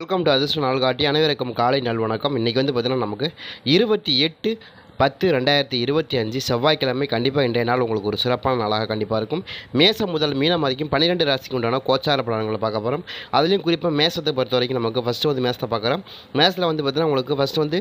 Welcome to அதிர்ஷ்ட நாள் காட்டி அனைவருக்கும் காலை நல்வணக்கம். இன்றைக்கி வந்து பார்த்தீங்கன்னா நமக்கு இருபத்தி எட்டு பத்து ரெண்டாயிரத்தி இருபத்தி அஞ்சு செவ்வாய்க்கிழமை கண்டிப்பாக இன்றைய நாள் உங்களுக்கு ஒரு சிறப்பான நாளாக கண்டிப்பாக இருக்கும். மேசம் முதல் மீனம் வரைக்கும் பன்னிரெண்டு ராசிக்கு உண்டான கோச்சார பலன்களை பார்க்க போகிறோம் அதுலேயும் குறிப்பாக மேசத்தை பொறுத்த வரைக்கும் நமக்கு ஃபஸ்ட்டு வந்து மேசத்தை பார்க்குறோம். மேசத்தில் வந்து பார்த்தீங்கன்னா உங்களுக்கு ஃபஸ்ட்டு வந்து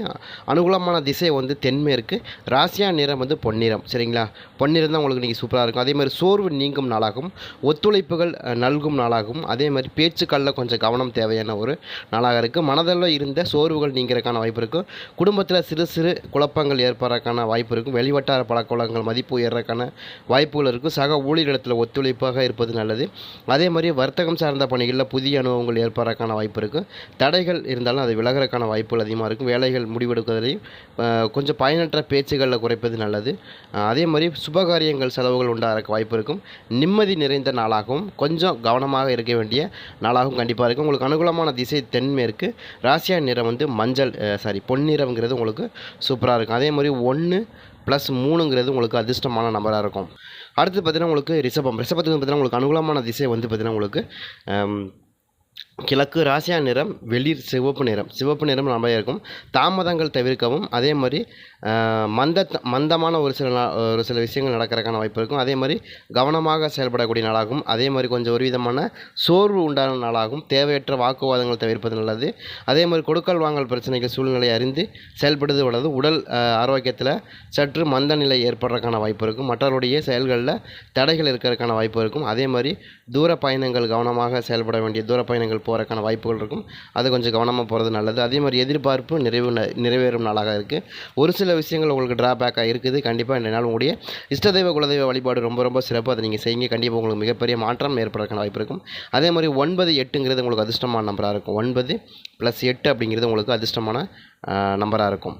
அனுகூலமான திசை வந்து தென்மேற்கு ராசியா நிறம் வந்து பொன்னிறம் சரிங்களா? பொன்னிறம் தான் உங்களுக்கு இன்றைக்கி சூப்பராக இருக்கும். அதே மாதிரி சோர்வு நீங்கும் நாளாகும். ஒத்துழைப்புகள் நல்கும் நாளாகும். அதே மாதிரி பேச்சுக்களில் கொஞ்சம் கவனம் தேவையான ஒரு நாளாக இருக்குது மனதில் இருந்த சோர்வுகள் நீங்கிறதுக்கான வாய்ப்பு இருக்கும் குடும்பத்தில் சிறு சிறு குழப்பங்கள் ஏற்பட வரக்கான வாய்ப்பு இருக்கும். வெளிவட்டார பழக்கவழக்கங்கள் மதிப்பு உயர்றக்கான வாய்ப்புகள் இருக்கும். சக ஊழியர்களிடத்தில் ஒத்துழைப்பாக இருப்பது நல்லது. அதே மாதிரி வர்த்தகம் சார்ந்த பணிகளில் புதிய அனுபவங்கள் ஏற்படுறதுக்கான வாய்ப்பு இருக்கும். தடைகள் இருந்தாலும் அது விலகிறக்கான வாய்ப்புகள் அதிகமாக இருக்கும். வேலைகள் முடிவெடுக்கிறதையும் கொஞ்சம் பயனற்ற பேச்சுகளில் குறைப்பது நல்லது. அதே மாதிரி சுபகாரியங்கள் செலவுகள் உண்டாகிறக்க வாய்ப்பு இருக்கும். நிம்மதி நிறைந்த நாளாகவும் கொஞ்சம் கவனமாக இருக்க வேண்டிய நாளாகவும் கண்டிப்பாக இருக்கும். உங்களுக்கு அனுகூலமான திசை தென்மேற்கு ராசியா நிறம் வந்து மஞ்சள் சாரி பொன்னிறம்ங்கிறது உங்களுக்கு சூப்பராக இருக்கும். அதே மாதிரி ஒன்று ப்ளஸ் மூணுங்கிறது உங்களுக்கு அதிர்ஷ்டமான நம்பராக இருக்கும். அடுத்து பார்த்தீங்கன்னா உங்களுக்கு ரிஷபம். ரிஷபத்துக்கு பார்த்தீங்கன்னா உங்களுக்கு அனுகூலமான திசை வந்து பார்த்தீங்கன்னா உங்களுக்கு கிழக்கு ராசியா நிறம் வெளிர் சிவப்பு நிறம். சிவப்பு நிறம் நிறைய இருக்கும். தாமதங்கள் தவிர்க்கவும் அதே மாதிரி மந்த மந்தமான ஒரு சில நா- ஒரு சில விஷயங்கள் நடக்கிறதுக்கான வாய்ப்பு இருக்கும். அதே மாதிரி கவனமாக செயல்படக்கூடிய நாளாகும். அதே மாதிரி கொஞ்சம் ஒரு விதமான சோர்வு உண்டான நாளாகும். தேவையற்ற வாக்குவாதங்கள் தவிர்ப்பது நல்லது. அதே மாதிரி கொடுக்கல் வாங்கல் பிரச்சனைகள் சூழ்நிலை அறிந்து செயல்படுவது உள்ளது உடல் ஆரோக்கியத்தில் சற்று மந்த நிலை ஏற்படுறதுக்கான வாய்ப்பு இருக்கும். மற்றவருடைய செயல்களில் தடைகள் இருக்கிறதுக்கான வாய்ப்பு இருக்கும். அதே மாதிரி தூர பயணங்கள் கவனமாக செயல்பட வேண்டிய தூர பயணங்கள் போகிறக்கான வாய்ப்புகள் இருக்கும். அது கொஞ்சம் கவனமாக போகிறது நல்லது. அதே மாதிரி எதிர்பார்ப்பு நிறைவு நிறைவேறும் நாளாக இருக்குது ஒரு சில விஷயங்கள் உங்களுக்கு ட்ராபேக்காக இருக்குது. கண்டிப்பாக இந்த நாள் உங்களுடைய இஷ்டதெய்வ குலதெய்வ வழிபாடு ரொம்ப ரொம்ப சிறப்பாக அதை நீங்கள் செய்யுங்க. கண்டிப்பாக உங்களுக்கு மிகப்பெரிய மாற்றம் ஏற்படுறதுக்கான வாய்ப்பு இருக்கும். அதே மாதிரி ஒன்பது எட்டுங்கிறது உங்களுக்கு அதிர்ஷ்டமான நம்பராக இருக்கும். ஒன்பது ப்ளஸ் எட்டு அப்படிங்கிறது உங்களுக்கு அதிர்ஷ்டமான நம்பராக இருக்கும்.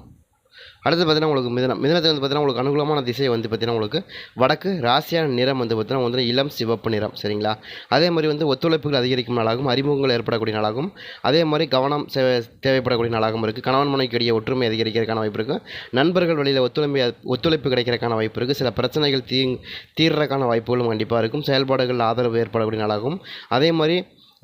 அடுத்து பார்த்தீங்கன்னா உங்களுக்கு மிதனம். மிதனத்தில் வந்து பார்த்தீங்கன்னா உங்களுக்கு அனுகூலமான திசை வந்து பார்த்தீங்கன்னா உங்களுக்கு வடக்கு ராசியான நிறம் வந்து பார்த்தீங்கன்னா வந்து இளம் சிவப்பு நிறம். சரிங்களா? அதே மாதிரி வந்து ஒத்துழைப்புகள் அதிகரிக்கும் நாளாகும் அறிமுகங்கள் ஏற்படக்கூடிய நாளாகும் அதே மாதிரி கவனம் தேவைப்படக்கூடிய நாளாகவும் இருக்குது கணவன் மனைவிக்கு இடையே ஒற்றுமை அதிகரிக்கிறதுக்கான வாய்ப்பு இருக்குது நண்பர்கள் வழியில் ஒத்துழைப்பு ஒத்துழைப்பு கிடைக்கிறதுக்கான வாய்ப்பு இருக்குது சில பிரச்சனைகள் தீ தீர்றதுக்கான வாய்ப்புகளும் கண்டிப்பாக இருக்கும். செயல்பாடுகள் ஆதரவு ஏற்படக்கூடிய நாளாகும் அதே மாதிரி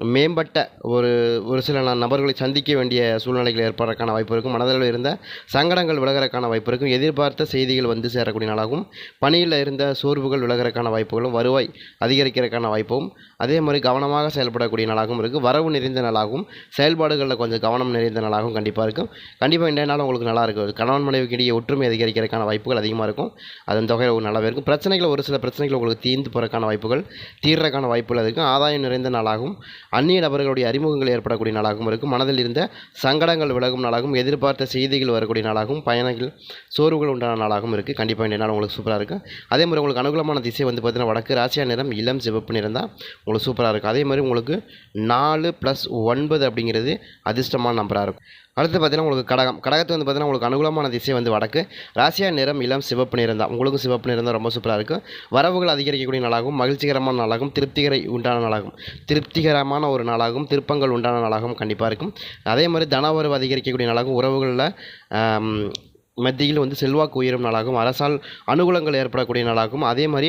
மேம்பட்ட ஒரு ஒரு சில ந- நபர்களை சந்திக்க வேண்டிய சூழ்நிலைகள் ஏற்படுறதுக்கான வாய்ப்பு இருக்கும். மனதில் இருந்த சங்கடங்கள் விலகிறதுக்கான வாய்ப்பு இருக்கும். எதிர்பார்த்த செய்திகள் வந்து சேரக்கூடிய நாளாகும். பணியில் இருந்த சோர்வுகள் விலகிறதுக்கான வாய்ப்புகளும் வருவாய் அதிகரிக்கிறதுக்கான வாய்ப்பும் அதே மாதிரி கவனமாக செயல்படக்கூடிய நாளாகவும் இருக்குது வரவு நிறைந்த நாளாகவும் செயல்பாடுகளில் கொஞ்சம் கவனம் நிறைந்த நாளாகவும் கண்டிப்பாக இருக்கும். கண்டிப்பாக இன்றைய நாள் உங்களுக்கு நல்லா இருக்கும். கணவன் மனைவிக்கு இடையே ஒற்றுமை அதிகரிக்கிறதுக்கான வாய்ப்புகள் அதிகமாக இருக்கும். அதன் தொகை நல்லாவே இருக்கும். பிரச்சனைகள் ஒரு சில பிரச்சனைகள் உங்களுக்கு தீர்ந்து போகிறதுக்கான வாய்ப்புகள் தீர்றதுக்கான வாய்ப்புகள் இருக்கும் ஆதாயம் நிறைந்த நாளாகவும் அந்நிய நபர்களுடைய அறிமுகங்கள் ஏற்படக்கூடிய நாளாகவும் இருக்கும். மனதில் இருந்த சங்கடங்கள் விலகும் நாளாகவும் எதிர்பார்த்த செய்திகள் வரக்கூடிய நாளாகவும் பயணங்கள் சோர்வுகள் உண்டான நாளாகவும் இருக்குது கண்டிப்பாக இந்த நாள் உங்களுக்கு சூப்பராக இருக்கும். அதே மாதிரி உங்களுக்கு அனுகூலமான திசை வந்து பார்த்தீங்கன்னா வடக்கு ராசியா நிறம் இளம் சிவப்பு நிறம் தான் உங்களுக்கு சூப்பராக இருக்கும். அதே மாதிரி உங்களுக்கு நாலு ப்ளஸ் ஒன்பது அப்படிங்கிறது அதிர்ஷ்டமான நம்பராக இருக்கும். அடுத்து பார்த்தீங்கன்னா உங்களுக்கு கடகம். கடகத்தை வந்து பார்த்தீங்கன்னா உங்களுக்கு அனுகூலமான திசை வந்து வடக்கு ராசியா நிறம் இளம் சிவப்பு நிறம் தான் உங்களுக்கும் சிவப்பு நிறம் தான் ரொம்ப சூப்பராக இருக்கும். வரவுகள் அதிகரிக்கக்கூடிய நாளாகவும் மகிழ்ச்சிகரமான நாளாகவும் திருப்திகரை உண்டான நாளாகும் திருப்திகரமான ஒரு நாளாகவும் திருப்பங்கள் உண்டான நாளாகவும் கண்டிப்பாக இருக்கும். அதே மாதிரி தனவரவு அதிகரிக்கக்கூடிய நாளாகவும் உறவுகளில் மத்தியில் வந்து செல்வாக்கு உயரும் நாளாகவும் அரசால் அனுகூலங்கள் ஏற்படக்கூடிய நாளாகவும் அதே மாதிரி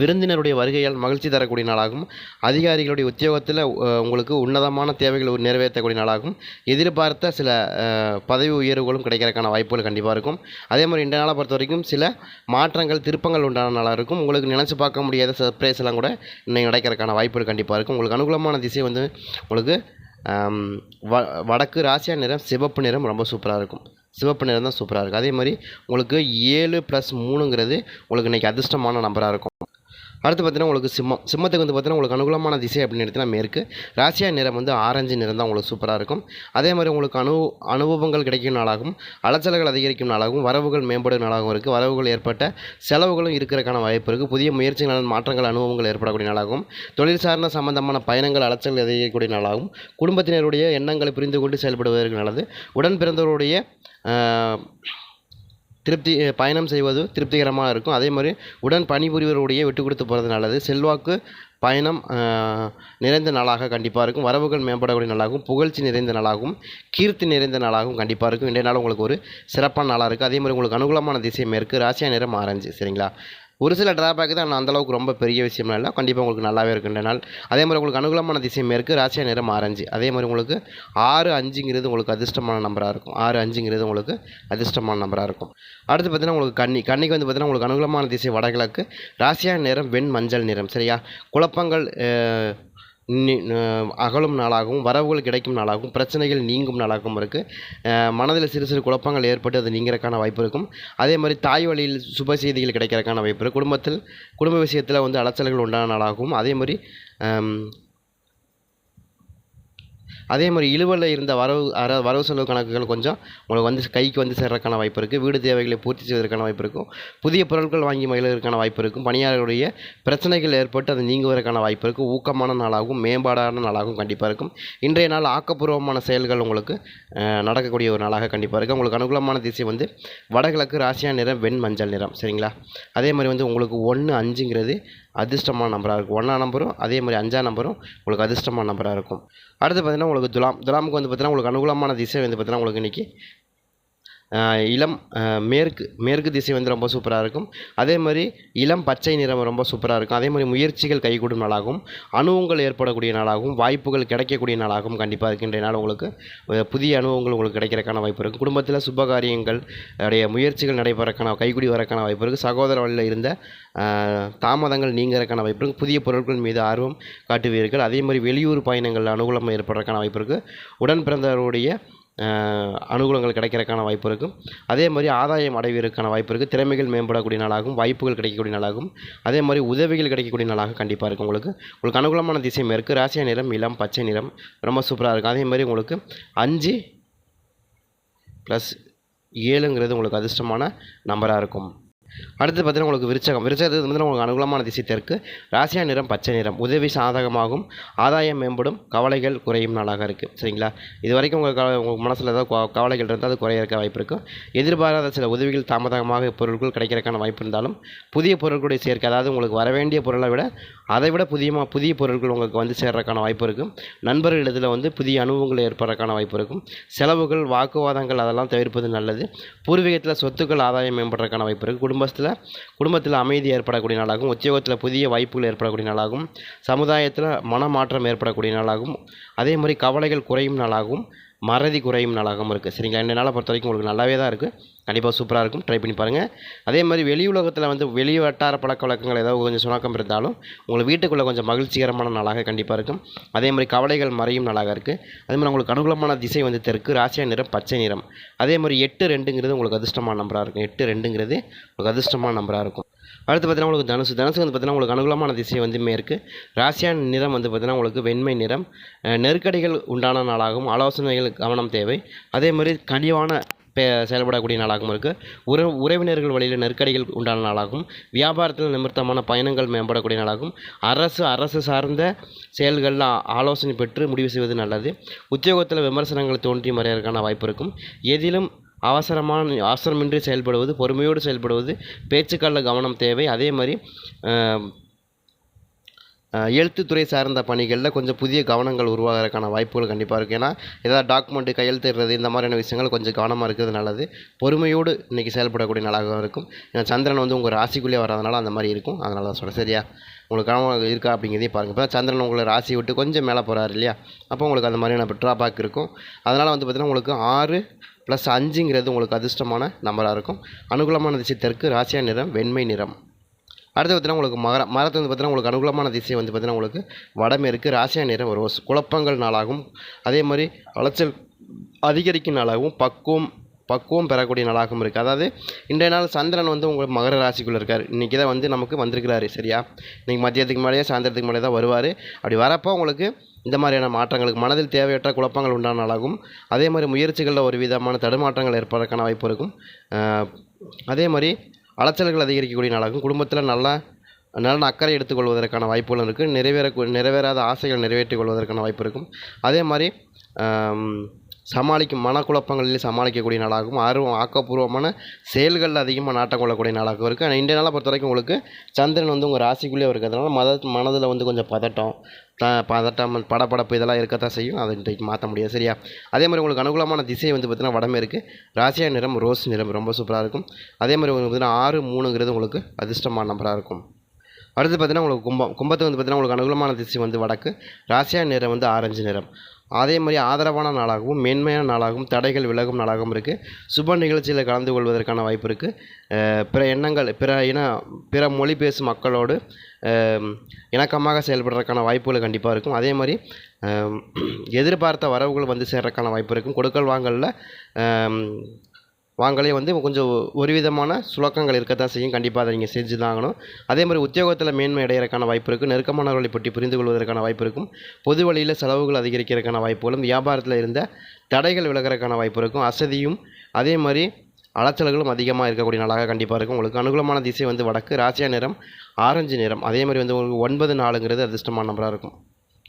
விருந்தினருடைய வருகையால் மகிழ்ச்சி தரக்கூடிய நாளாகும். அதிகாரிகளுடைய உத்தியோகத்தில் உங்களுக்கு உன்னதமான தேவைகளை நிறைவேற்றக்கூடிய நாளாகும். எதிர்பார்த்த சில பதவி உயர்வுகளும் கிடைக்கிறதுக்கான வாய்ப்புகள் கண்டிப்பாக இருக்கும். அதே மாதிரி இந்த நாளை பொறுத்த வரைக்கும் சில மாற்றங்கள் திருப்பங்கள் உண்டான நாளாக இருக்கும். உங்களுக்கு நினச்சி பார்க்க முடியாத சர்ப்ரைஸ் எல்லாம் கூட இன்னைக்கு நடக்கிறதுக்கான வாய்ப்புகள் கண்டிப்பாக இருக்கும். உங்களுக்கு அனுகூலமான திசை வந்து உங்களுக்கு வ வடக்கு ராசியா நிறம் சிவப்பு நிறம் ரொம்ப சூப்பராக இருக்கும். சிவப்பு நிறம் தான் சூப்பராக இருக்கும். அதே மாதிரி உங்களுக்கு ஏழு ப்ளஸ் மூணுங்கிறது உங்களுக்கு இன்றைக்கி அதிர்ஷ்டமான நம்பராக இருக்கும். அடுத்து பார்த்தீங்கன்னா உங்களுக்கு சிம்மம். சிம்மத்துக்கு வந்து பார்த்தீங்கன்னா உங்களுக்கு அனுகூலமான திசை அப்படின்னு எடுத்தீங்கன்னா மேற்கு ராசியா நிறம் வந்து ஆரஞ்சு நிறம் தான் உங்களுக்கு சூப்பராக இருக்கும். அதே மாதிரி உங்களுக்கு அனு அனுபவங்கள் கிடைக்கும் நாளாகவும் அலைச்சல்கள் அதிகரிக்கும் நாளாகவும் வரவுகள் மேம்படும் நாளாகவும் இருக்குது வரவுகள் ஏற்பட்ட செலவுகளும் இருக்கிறதுக்கான வாய்ப்பு இருக்குது புதிய முயற்சிகளால் மாற்றங்கள் அனுபவங்கள் ஏற்படக்கூடிய நாளாகவும் தொழில் சார்ந்த சம்பந்தமான பயணங்கள் அலைச்சல்கள் அதிகரிக்கக்கூடிய நாளாகவும் குடும்பத்தினருடைய எண்ணங்களை புரிந்து கொண்டு செயல்படுவதற்கு நல்லது. உடன் பிறந்தவருடைய திருப்தி பயணம் செய்வது திருப்திகரமாக இருக்கும். அதே மாதிரி உடன் பணிபுரிவருடைய விட்டு கொடுத்து போகிறது நல்லது. செல்வாக்கு பயணம் நிறைந்த நாளாக கண்டிப்பாக இருக்கும். வரவுகள் மேம்படக்கூடிய நாளாகவும் புகழ்ச்சி நிறைந்த நாளாகவும் கீர்த்தி நிறைந்த நாளாகவும் கண்டிப்பாக இருக்கும். இன்றைய நாள் உங்களுக்கு ஒரு சிறப்பான நாளாக இருக்குது அதே மாதிரி உங்களுக்கு அனுகூலமான திசை மேற்கு ராசியா நிறம் ஆரஞ்சு. சரிங்களா? ஒரு சில டிராபேக் தான். ஆனால் அந்தளவுக்கு ரொம்ப பெரிய விஷயம்லாம் இல்லை. கண்டிப்பாக உங்களுக்கு நல்லாவே இருக்கின்ற நாள் அதே மாதிரி உங்களுக்கு அனுகூலமான திசையுமே இருக்குது ராசியா நிறம் ஆரஞ்சு. அதே மாதிரி உங்களுக்கு ஆறு அஞ்சுங்கிறது உங்களுக்கு அதிர்ஷ்டமான நம்பராக இருக்கும். ஆறு அஞ்சுங்கிறது உங்களுக்கு அதிர்ஷ்டமான நம்பராக இருக்கும். அடுத்து பார்த்தீங்கன்னா உங்களுக்கு கன்னி. கன்னிக்கு வந்து பார்த்தீங்கன்னா உங்களுக்கு அனுகூலமான திசை வடகிழக்கு. ராசியா நிறம் வெண் மஞ்சள் நிறம். சரியா? குழப்பங்கள் அகலும் நாளாகவும் வரவுகள் கிடைக்கும் நாளாகவும் பிரச்சனைகள் நீங்கும் நாளாகவும் இருக்குது மனதில் சிறு சிறு குழப்பங்கள் ஏற்பட்டு அது நீங்கிறக்கான வாய்ப்பு இருக்கும். அதே மாதிரி தாய் வழியில் சுப செய்திகள் கிடைக்கிறதுக்கான வாய்ப்பு இருக்குது குடும்பத்தில் குடும்ப விஷயத்தில் வந்து அலைச்சல்கள் உண்டான நாளாகவும் அதே மாதிரி அதே மாதிரி இழுவலில் இருந்த வரவு அர வரவு செலவு கணக்குகள் கொஞ்சம் உங்களுக்கு வந்து கைக்கு வந்து சேர்றதுக்கான வாய்ப்பு இருக்குது வீடு தேவைகளை பூர்த்தி செய்வதற்கான வாய்ப்பு இருக்கும். புதிய பொருட்கள் வாங்கி மகிழ்வதற்கான வாய்ப்பு இருக்கும். பணியாளர்களுடைய பிரச்சனைகள் ஏற்பட்டு அது நீங்குவதற்கான வாய்ப்பு இருக்கும் ஊக்கமான நாளாகவும் மேம்பாடான நாளாகவும் கண்டிப்பாக இருக்கும். இன்றைய நாள் ஆக்கப்பூர்வமான செயல்கள் உங்களுக்கு நடக்கக்கூடிய ஒரு நாளாக கண்டிப்பாக இருக்குது உங்களுக்கு அனுகூலமான திசை வந்து வடகிழக்கு ராசியா நிறம் வெண் மஞ்சள் நிறம். சரிங்களா? அதே மாதிரி வந்து உங்களுக்கு ஒன்று அஞ்சுங்கிறது அதிர்ஷ்டமான நம்பராக இருக்கும். ஒன்றாம் நம்பரும் அதே மாதிரி அஞ்சாம் நம்பரும் உங்களுக்கு அதிர்ஷ்டமான நம்பராக இருக்கும். அடுத்து பார்த்தீங்கன்னா உங்களுக்கு துலாம் துலாமுக்கு வந்து பார்த்திங்கன்னா உங்களுக்கு அனுகூலமான திசை வந்து பார்த்திங்கன்னா உங்களுக்கு இன்றைக்கி இளம் மேற்கு மேற்கு திசை வந்து ரொம்ப சூப்பராக இருக்கும். அதே மாதிரி இளம் பச்சை நிறம் ரொம்ப சூப்பராக இருக்கும். அதே மாதிரி முயற்சிகள் கைகூடும் நாளாகவும் அனுபவங்கள் ஏற்படக்கூடிய நாளாகவும் வாய்ப்புகள் கிடைக்கக்கூடிய நாளாகவும் கண்டிப்பாக இருக்கின்ற நாள் உங்களுக்கு புதிய அனுபவங்கள் உங்களுக்கு கிடைக்கிறக்கான வாய்ப்பு இருக்கும். குடும்பத்தில் சுபகாரியங்கள் உடைய முயற்சிகள் நடைபெறக்கான கைகூடி வரக்கான வாய்ப்பு இருக்குது சகோதர வழியில் இருந்த தாமதங்கள் நீங்கிறக்கான வாய்ப்பு இருக்குது புதிய பொருட்கள் மீது ஆர்வம் காட்டுவீர்கள். அதே மாதிரி வெளியூர் பயணங்கள் அனுகூலம் ஏற்படுறதுக்கான வாய்ப்பு இருக்குது உடன் பிறந்தவருடைய அனுகூலங்கள் கிடைக்கிறதுக்கான வாய்ப்பு இருக்கும். அதே மாதிரி ஆதாயம் அடைவதற்கான வாய்ப்பு இருக்குது திறமைகள் மேம்படக்கூடிய நாளாகும் வாய்ப்புகள் கிடைக்கக்கூடிய நாளாகும். அதே மாதிரி உதவிகள் கிடைக்கக்கூடிய நாளாக கண்டிப்பாக இருக்கும் உங்களுக்கு. உங்களுக்கு அனுகூலமான திசை இருக்குது ராசியா நிறம் இளம் பச்சை நிறம் ரொம்ப சூப்பராக இருக்கும். அதே மாதிரி உங்களுக்கு அஞ்சு ப்ளஸ் ஏழுங்கிறது உங்களுக்கு அதிர்ஷ்டமான நம்பராக இருக்கும். அடுத்து பார்த்தீங்கன்னா உங்களுக்கு விருச்சகம். விருச்சகத்துக்கு வந்து உங்களுக்கு அனுகூலமான திசை தெற்கு. ராசியா நிறம் பச்சை நிறம். உதவி சாதகமாகும். ஆதாயம் மேம்படும். கவலைகள் குறையும் நாளாக இருக்குது சரிங்களா? இது வரைக்கும் உங்கள் கவலை உங்கள் மனசில் ஏதாவது கவலைகள் இருந்தால் அது குறைய இருக்க வாய்ப்பு இருக்கும் எதிர்பாராத சில உதவிகள் தாமதமாக பொருட்கள் கிடைக்கிறதுக்கான வாய்ப்பு இருந்தாலும் புதிய பொருட்களுடைய சேர்க்கை அதாவது உங்களுக்கு வர வேண்டிய பொருளை விட அதை விட புதிய புதிய பொருட்கள் உங்களுக்கு வந்து சேர்றதுக்கான வாய்ப்பு இருக்கும் நண்பர்களிடத்தில் வந்து புதிய அனுபவங்கள் ஏற்படுறதுக்கான வாய்ப்பு இருக்கும் செலவுகள் வாக்குவாதங்கள் அதெல்லாம் தவிர்ப்பது நல்லது. பூர்வீகத்தில் சொத்துக்கள் ஆதாயம் மேம்படுறதுக்கான வாய்ப்பு இருக்குது குடும்பத்தில் குடும்பத்தில் அமைதி ஏற்படக்கூடிய நாளாகும். உத்தியோகத்தில் புதிய வாய்ப்புகள் ஏற்படக்கூடிய நாளாகும். சமுதாயத்தில் மனமாற்றம் ஏற்படக்கூடிய நாளாகும். அதே மாதிரி கவலைகள் குறையும் நாளாகவும் மறதி குறையும் நாளாகவும் இருக்குது. சரிங்களா? இந்த நாளை பொறுத்த வரைக்கும் உங்களுக்கு நல்லாவே தான் இருக்குது. கண்டிப்பாக சூப்பராக இருக்கும். ட்ரை பண்ணி பாருங்கள் அதே மாதிரி வெளி உலகத்தில் வந்து வெளி வட்டார பழக்க வழக்கங்கள் ஏதாவது கொஞ்சம் சுணக்கம் இருந்தாலும் உங்களுக்கு வீட்டுக்குள்ளே கொஞ்சம் மகிழ்ச்சிகரமான நாளாக கண்டிப்பாக இருக்கும். அதே மாதிரி கவலைகள் மறையும் நாளாக இருக்குது. அதே மாதிரி உங்களுக்கு அனுகூலமான திசை வந்து தெற்கு ராசியா நிறம் பச்சை நிறம். அதே மாதிரி எட்டு ரெண்டுங்கிறது உங்களுக்கு அதிர்ஷ்டமான நம்பராக இருக்கும். எட்டு ரெண்டுங்கிறது உங்களுக்கு அதிர்ஷ்டமான நம்பராக இருக்கும். அடுத்து பார்த்தீங்கன்னா உங்களுக்கு தனுசு. தனுசு வந்து பார்த்தீங்கன்னா உங்களுக்கு அனுகூலமான திசை வந்து இருக்குது ராசியான நிறம் வந்து பார்த்தீங்கன்னா உங்களுக்கு வெண்மை நிறம். நெருக்கடிகள் உண்டான நாளாகவும் ஆலோசனைகள் கவனம் தேவை. அதே மாதிரி கனிவான பே செயல்படக்கூடிய நாளாகவும் இருக்குது உற உறவினர்கள் வழியில் நெருக்கடிகள் உண்டான நாளாகும் வியாபாரத்தில் நிமித்தமான பயணங்கள் மேம்படக்கூடிய நாளாகும் அரசு அரசு சார்ந்த செயல்களில் ஆலோசனை பெற்று முடிவு செய்வது நல்லது. உத்தியோகத்தில் விமர்சனங்கள் தோன்றி மறையறதுக்கான வாய்ப்பு இருக்கும். எதிலும் அவசரமான அவசரமின்றி செயல்படுவது பொறுமையோடு செயல்படுவது பேச்சுக்களில் கவனம் தேவை. அதே மாதிரி எழுத்துத்துறை சார்ந்த பணிகளில் கொஞ்சம் புதிய கவனங்கள் உருவாகிறதுக்கான வாய்ப்புகள் கண்டிப்பாக இருக்குது ஏன்னா ஏதாவது டாக்குமெண்ட்டு கையெழுத்திடுறது இந்த மாதிரியான விஷயங்கள் கொஞ்சம் கவனமாக இருக்கிறது நல்லது. பொறுமையோடு இன்றைக்கி செயல்படக்கூடிய நாளாக இருக்கும். ஏன்னா சந்திரன் வந்து உங்கள் ராசிக்குள்ளே வராதனால அந்த மாதிரி இருக்கும். அதனால தான் சொல்கிறேன் சரியா? உங்களுக்கு கவனம் இருக்கா அப்படிங்கிறதையும் பாருங்கள் இப்போ சந்திரன் உங்களை ராசி விட்டு கொஞ்சம் மேலே போகிறாரு இல்லையா? அப்போ உங்களுக்கு அந்த மாதிரியான ட்ராபேக் இருக்கும். அதனால் வந்து பார்த்திங்கன்னா உங்களுக்கு ஆறு ப்ளஸ் அஞ்சுங்கிறது உங்களுக்கு அதிர்ஷ்டமான நம்பராக இருக்கும். அனுகூலமான திசை தெற்கு ராசியா நிறம் வெண்மை நிறம். அடுத்து பார்த்தீங்கன்னா உங்களுக்கு மகர மரத்து வந்து பார்த்தீங்கன்னா உங்களுக்கு அனுகூலமான திசை வந்து பார்த்தீங்கன்னா உங்களுக்கு வடமேற்கு ராசியா நிறம் ஒரு குழப்பங்கள் நாளாகவும் அதே மாதிரி அலைச்சல் அதிகரிக்கும் நாளாகவும் பக்குவம் பக்குவம் பெறக்கூடிய நாளாகவும் இருக்குது அதாவது இன்றைய நாள் சந்திரன் வந்து உங்களுக்கு மகர ராசிக்குள்ளே இருக்கார். இன்றைக்கி தான் வந்து நமக்கு வந்திருக்கிறாரு சரியா? இன்றைக்கி மதியத்துக்கு மேலேயே சாயந்தரத்துக்கு மேலே தான் வருவார். அப்படி வரப்போ உங்களுக்கு இந்த மாதிரியான மாற்றங்களுக்கு மனதில் தேவையற்ற குழப்பங்கள் உண்டானாலாகும் அதே மாதிரி முயற்சிகளில் ஒரு விதமான தடுமாற்றங்கள் ஏற்படுறதுக்கான வாய்ப்பு இருக்கும். அதே மாதிரி அலைச்சல்கள் அதிகரிக்கக்கூடிய நாளாகும். குடும்பத்தில் நல்லா நல்ல அக்கறை எடுத்துக்கொள்வதற்கான வாய்ப்புகளும் இருக்குது நிறைவேற நிறைவேறாத ஆசைகள் நிறைவேற்றிக் கொள்வதற்கான வாய்ப்பு இருக்கும். அதே மாதிரி சமாளிக்கும் மனக்குழப்பங்களில் சமாளிக்கக்கூடிய நாளாகவும் ஆர்வம் ஆக்கப்பூர்வமான செயல்களில் அதிகமாக நாட்டம் கொள்ளக்கூடிய நாளாகவும் இருக்குது ஆனால் இன்றைய நாளை பொறுத்த வரைக்கும் உங்களுக்கு சந்திரன் வந்து உங்கள் ராசிக்குள்ளே இருக்கிறதுனால மத மனதில் வந்து கொஞ்சம் பதட்டம் பதட்டம் படப்படப்பு இதெல்லாம் இருக்கத்தான் செய்யும். அதை இன்றைக்கு மாற்ற முடியாது சரியா? அதே மாதிரி உங்களுக்கு அனுகூலமான திசை வந்து பார்த்திங்கன்னா வடமேற்கு ராசியா நிறம் ரோஸ் நிறம் ரொம்ப சூப்பராக இருக்கும். அதே மாதிரி உங்களுக்கு பார்த்திங்கன்னா ஆறு மூணுங்கிறது உங்களுக்கு அதிர்ஷ்டமான நம்பராக இருக்கும். அடுத்து பார்த்தீங்கன்னா உங்களுக்கு கும்பம் கும்பத்து வந்து பார்த்தீங்கன்னா உங்களுக்கு அனுகூலமான திசை வந்து வடக்கு. ராசியா நிறம் வந்து ஆரஞ்சு நிறம். அதே மாதிரி ஆதரவான நாளாகவும் மேன்மையான நாளாகவும் தடைகள் விலகும் நாளாகவும் இருக்குது சுப நிகழ்ச்சியில் கலந்து கொள்வதற்கான வாய்ப்பு இருக்குது பிற எண்ணங்கள் பிற இன பிற மொழி பேசும் மக்களோடு இணக்கமாக செயல்படுறதுக்கான வாய்ப்புகள் கண்டிப்பாக இருக்கும். அதே மாதிரி எதிர்பார்த்த வரவுகள் வந்து சேர்றதுக்கான வாய்ப்பு இருக்கும். கொடுக்கல் வாங்கலில் வாங்கலே வந்து கொஞ்சம் ஒரு விதமான சுலக்கங்கள் இருக்கத்தான் செய்யும். கண்டிப்பாக அதை நீங்கள் செஞ்சு தான் ஆகணும். அதே மாதிரி உத்தியோகத்தில் மேன்மை அடையிறதுக்கான வாய்ப்பு இருக்குது நெருக்கமானவர்களை பற்றி புரிந்து கொள்வதற்கான வாய்ப்பு இருக்கும். பொது வழியில் செலவுகள் அதிகரிக்கிறதுக்கான வாய்ப்புகளும் வியாபாரத்தில் இருந்த தடைகள் விலகிறக்கான வாய்ப்பு இருக்கும். அசதியும் அதே மாதிரி அலைச்சல்களும் அதிகமாக இருக்கக்கூடிய நாளாக கண்டிப்பாக இருக்கும். உங்களுக்கு அனுகூலமான திசை வந்து வடக்கு ராசியா நிறம் ஆரஞ்சு நிறம். அதே மாதிரி வந்து உங்களுக்கு ஒன்பது நாளுங்கிறது அதிர்ஷ்டமான நம்பராக இருக்கும்.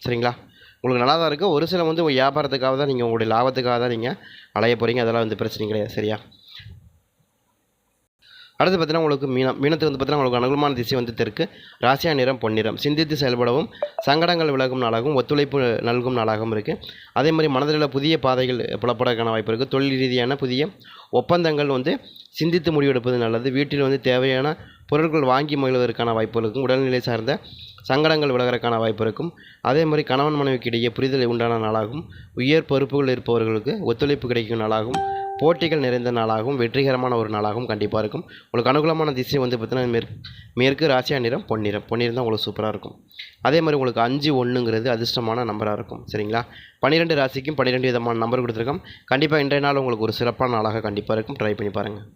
சரிங்களா? உங்களுக்கு நல்லா தான் இருக்குது ஒரு சில வந்து உங்கள் வியாபாரத்துக்காக தான் நீங்கள் உங்களுடைய லாபத்துக்காக தான் நீங்கள் அலைய போகிறீங்க அதெல்லாம் வந்து பிரச்சனை கிடையாது. சரியா? அடுத்து பார்த்தீங்கன்னா உங்களுக்கு மீனம் மீனத்துக்கு வந்து பார்த்தீங்கன்னா உங்களுக்கு அனுகூலமான திசை வந்து தெற்கு. ராசியா நிறம் பொன்னிறம். சிந்தித்து செயல்படவும் சங்கடங்கள் விலகும் நாளாகவும் ஒத்துழைப்பு நல்கும் நாளாகவும் இருக்குது அதே மாதிரி மனதில் உள்ள புதிய பாதைகள் புலப்படக்கான வாய்ப்பு இருக்குது தொழில் ரீதியான புதிய ஒப்பந்தங்கள் வந்து சிந்தித்து முடிவெடுப்பது நல்லது. வீட்டில் வந்து தேவையான பொருட்கள் வாங்கி மகிழ்வதற்கான வாய்ப்பு இருக்கும். உடல்நிலை சார்ந்த சங்கடங்கள் விலகிறதுக்கான வாய்ப்பு இருக்கும். அதே மாதிரி கணவன் மனைவிக்கு இடையே புரிதல் உண்டான நாளாகும். உயர் பொறுப்புகள் இருப்பவர்களுக்கு ஒத்துழைப்பு கிடைக்கும் நாளாகும். போட்டிகள் நிறைந்த நாளாகவும் வெற்றிகரமான ஒரு நாளாகவும் கண்டிப்பாக இருக்கும். உங்களுக்கு அனுகூலமான திசை வந்து பார்த்தீங்கன்னா மேற்கு மேற்கு ராசியா நிறம் பொன்னிறம். பொன்னிறம் தான் உங்களுக்கு சூப்பராக இருக்கும். அதே மாதிரி உங்களுக்கு அஞ்சு ஒன்றுங்கிறது அதிர்ஷ்டமான நம்பராக இருக்கும். சரிங்களா? பன்னிரெண்டு ராசிக்கும் பன்னிரெண்டு விதமான நம்பர் கொடுத்துருக்கோம். கண்டிப்பாக இன்றைய நாள் உங்களுக்கு ஒரு சிறப்பான நாளாக கண்டிப்பாக இருக்கும். ட்ரை பண்ணி பாருங்கள்